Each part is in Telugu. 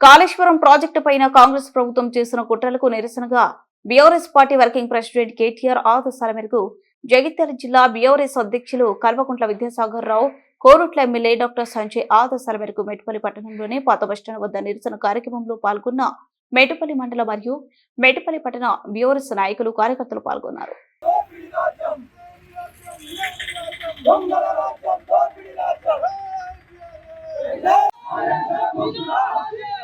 కాళేశ్వరం ప్రాజెక్టు పైన కాంగ్రెస్ ప్రభుత్వం చేసిన కుట్రలకు నిరసనగా BRS party working president KTR ఆదేశాల మేరకు జగిత్యాల జిల్లా బీఆర్ఎస్ అధ్యక్షులు కల్వకుంట్ల విద్యాసాగర్ రావు కోరుట్ల ఎమ్మెల్యే డాక్టర్ సంజయ్ ఆదేశాల మేరకు మెటుపల్లి పట్టణంలోని పాత బస్టాండ్ వద్ద నిరసన కార్యక్రమంలో పాల్గొన్న మెటుపల్లి మండల మరియు మెటుపల్లి పట్టణ బీఆర్ఎస్ నాయకులు కార్యకర్తలు పాల్గొన్నారు.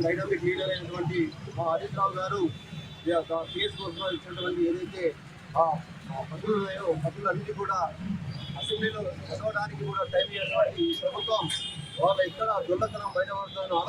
డైనామిక్ లీడర్ అయినటువంటి మా హరీష్ రావు గారు కేసు కోసం ఇచ్చినటువంటి ఏదైతే ఆ ఆ పద్ధతులు ఉన్నాయో పద్ధతులన్నిటి కూడా అసెంబ్లీలో చదవడానికి కూడా టైం ఇచ్చినటువంటి ప్రభుత్వం వాళ్ళ ఇక్కడ దొల్లతనం బయటపడతాను